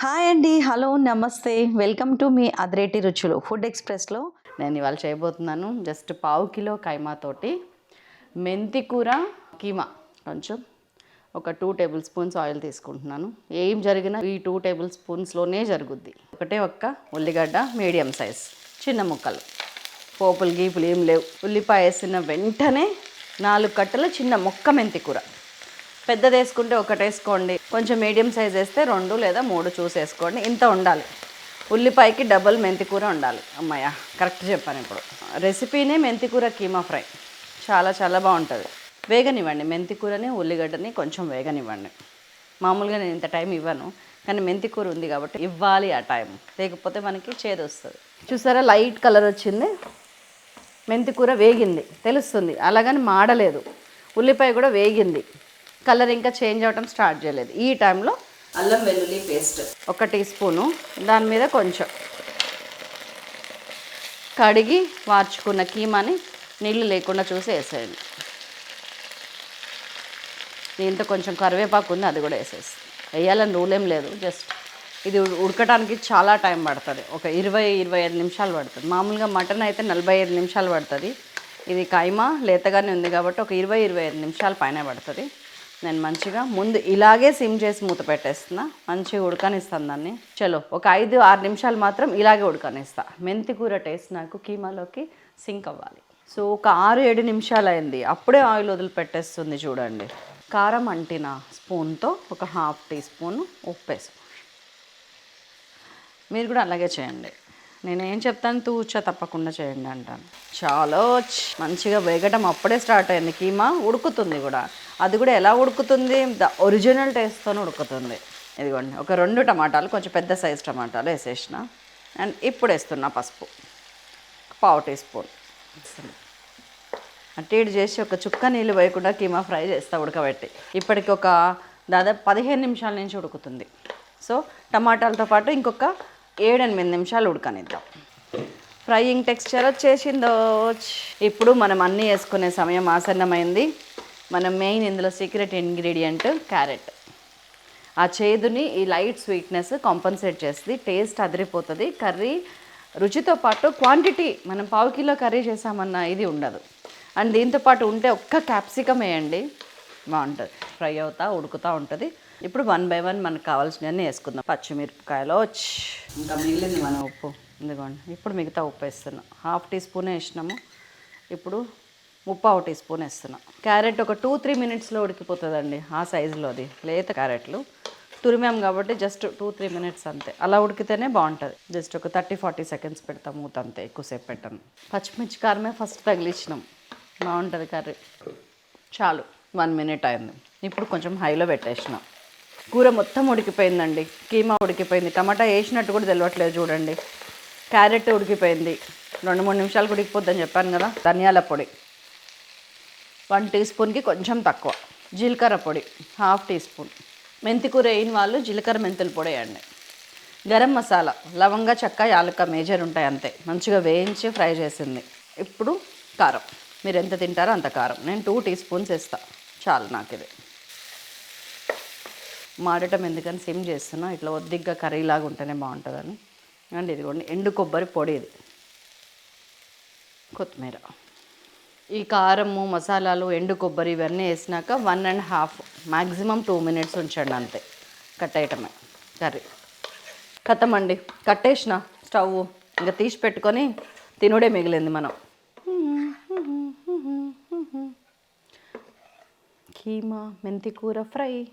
Hi అండి. Hello నమస్తే. Welcome to me అదిరేటి రుచులు. ఫుడ్ ఎక్స్ప్రెస్లో నేను ఇవాళ చేయబోతున్నాను. జస్ట్ పావు కిలో కైమా తోటి మెంతి కూర కీమా కొంచెం ఒక టూ టేబుల్ స్పూన్స్ ఆయిల్ తీసుకుంటున్నాను. ఏం జరిగినా ఈ టూ టేబుల్ స్పూన్స్లోనే జరుగుద్ది. ఒకటే ఒక్క ఉల్లిగడ్డ మీడియం సైజ్. చిన్న ముక్కలు. పోపులు గీపులు ఏం లేవు. ఉల్లిపాయ వేసిన వెంటనే నాలుగు కట్టల చిన్న మొక్క మెంతి కూర. పెద్దది వేసుకుంటే ఒకటి వేసుకోండి కొంచెం మీడియం సైజ్ వేస్తే రెండు లేదా మూడు చూసి వేసుకోండి ఇంత ఉండాలి. ఉల్లిపాయకి డబుల్ మెంతి కూర ఉండాలి. అమ్మయ్య కరెక్ట్ చెప్పాను ఇప్పుడు. రెసిపీనే మెంతి కూర కీమా ఫ్రై. చాలా చాలా బాగుంటుంది. వేగనివ్వండి. మెంతికూరని ఉల్లిగడ్డని కొంచెం వేగనివ్వండి. మామూలుగా నేను ఇంత టైం ఇవ్వను కానీ మెంతికూర ఉంది కాబట్టి ఇవ్వాలి ఆ టైం. లేకపోతే మనకి చేదు వస్తుంది. చూసారా లైట్ కలర్ వచ్చింది. మెంతి కూర వేగింది. తెలుస్తుంది. అలాగని మాడలేదు. ఉల్లిపాయ కూడా వేగింది. కలర్ ఇంకా చేంజ్ అవ్వటం స్టార్ట్ చేయలేదు. ఈ టైంలో అల్లం వెల్లుల్లి పేస్ట్. ఒక టీ స్పూను దాని మీద కొంచెం కడిగి వార్చుకున్న కీమాని నీళ్ళు లేకుండా చూసి వేసేయండి. దీంతో కొంచెం కరివేపాకు ఉంది అది కూడా వేసేసి. వేయాలని రూల్ ఏం లేదు జస్ట్ ఇది ఉడ- ఉడకడానికి చాలా టైం పడుతుంది. ఒక ఇరవై ఇరవై ఐదు నిమిషాలు పడుతుంది. మామూలుగా మటన్ అయితే నలభై ఐదు నిమిషాలు పడుతుంది. ఇది కైమా లేతగానే ఉంది కాబట్టి ఒక ఇరవై ఇరవై ఐదు నిమిషాల పైన పడుతుంది. నేను మంచిగా ముందు ఇలాగే సిమ్ చేసి మూత పెట్టేస్తున్నా. మంచిగా ఉడకనిస్తాను దాన్ని. చలో ఒక ఐదు ఆరు నిమిషాలు మాత్రం ఇలాగే ఉడకనిస్తా. మెంతి కూర టేస్ట్ నాకు కీమాలోకి సింక్ అవ్వాలి. సో ఒక ఆరు ఏడు నిమిషాలు అయింది అప్పుడే ఆయిల్ వదిలిపెట్టేస్తుంది చూడండి. కారం అంటిన స్పూన్తో ఒక హాఫ్ టీ స్పూన్ ఉప్పు వేసి మీరు కూడా అలాగే చేయండి. నేను ఏం చెప్తాను? తూచా తప్పకుండా చేయండి అంటాను. చాలా మంచిగా వేగటం అప్పుడే స్టార్ట్ అయింది కీమా. ఉడుకుతుంది కూడా. అది కూడా ఎలా ఉడుకుతుంది? ద ఒరిజినల్ టేస్ట్తోనే ఉడుకుతుంది. ఇదిగోండి ఒక రెండు టమాటాలు కొంచెం పెద్ద సైజ్ టమాటాలు వేసేసిన. అండ్ ఇప్పుడు వేస్తున్నా పసుపు పావు టీ స్పూన్. అటు ఇటు చేసి ఒక చుక్క నీళ్ళు వేయకుండా కీమా ఫ్రై చేస్తా ఉడకబెట్టి. ఇప్పటికి ఒక దాదాపు పదిహేను నిమిషాల నుంచి ఉడుకుతుంది. సో టమాటాలతో పాటు ఇంకొక ఏడెనిమిది నిమిషాలు ఉడకనిద్దాం. ఫ్రైయింగ్ టెక్స్చర్ వచ్చేసిందో. ఇప్పుడు మనం అన్నీ వేసుకునే సమయం ఆసన్నమైంది. మన మెయిన్ ఇందులో సీక్రెట్ ఇంగ్రీడియంట్ క్యారెట్ ఆ చేదుని ఈ లైట్ స్వీట్నెస్ కాంపన్సేట్ చేస్తుంది టేస్ట్ అదిరిపోతుంది. కర్రీ రుచితో పాటు క్వాంటిటీ మనం పావు కిలో కర్రీ చేసామన్న ఇది ఉండదు. అండ్ దీంతో పాటు ఉంటే ఒక్క క్యాప్సికమ్ వేయండి. బాగుంటుంది. ఫ్రై అవుతా ఉడుకుతూ ఉంటుంది. ఇప్పుడు వన్ బై వన్ మనకు కావాల్సినవన్నీ వేసుకుందాం. పచ్చిమిరపకాయలు వచ్చి ఇంకా మిగిలింది మన ఉప్పు. ఎందుకోండి ఇప్పుడు మిగతా ఉప్పు వేస్తున్నాం. హాఫ్ టీ స్పూనే వేసినాము. ఇప్పుడు ముప్పావు టీ స్పూన్ వేస్తున్నాం. క్యారెట్ ఒక టూ త్రీ మినిట్స్లో ఉడికిపోతుందండి ఆ సైజులో అది లేత క్యారెట్లు. తురిమాం కాబట్టి జస్ట్ టూ త్రీ మినిట్స్ అంతే. అలా ఉడికితేనే బాగుంటుంది. జస్ట్ ఒక థర్టీ ఫార్టీ సెకండ్స్ పెడతాం మూత అంతే ఎక్కువసేపు పెట్టాను పచ్చిమిర్చి కారమే ఫస్ట్ తగిలిచ్చినాం. బాగుంటుంది కర్రీ. చాలు. వన్ మినిట్ అయింది. ఇప్పుడు కొంచెం హైలో పెట్టేసినాం. కూర మొత్తం ఉడికిపోయిందండి. కీమా ఉడికిపోయింది. టమాటా వేసినట్టు కూడా తెలియట్లేదు చూడండి. క్యారెట్ ఉడికిపోయింది. రెండు మూడు నిమిషాలు ఉడికిపోద్దని చెప్పాను కదా. ధనియాల పొడి. వన్ టీ స్పూన్కి కొంచెం తక్కువ. జీలకర్ర పొడి హాఫ్ టీ స్పూన్. మెంతికూర వేయని వాళ్ళు జీలకర్ర మెంతుల పొడి వేయండి. గరం మసాలా లవంగ చెక్క యాలక్క మేజర్ ఉంటాయి అంతే. మంచిగా వేయించి ఫ్రై చేసింది. ఇప్పుడు కారం. మీరు ఎంత తింటారో అంత కారం. నేను టూ టీ స్పూన్స్ వేస్తా. చాలు నాకు ఇది మాడటం ఎందుకని సిమ్ చేస్తున్నా. ఇట్లా ఒద్దిగ్గా కర్రీలాగా ఉంటేనే బాగుంటుందని. అండ్ ఇదిగోండి ఎండు కొబ్బరి పొడి ఇది. కొత్తిమీర. ఈ కారము మసాలాలు ఎండు కొబ్బరి ఇవన్నీ వేసినాక one and half maximum two minutes ఉంచండి అంతే. కట్టేయటమే కర్రీ కట్టమండి. కట్టేసిన స్టవ్ ఇంకా తీసి పెట్టుకొని తినుడే మిగిలింది మనం. కీమా మెంతి కూర ఫ్రై.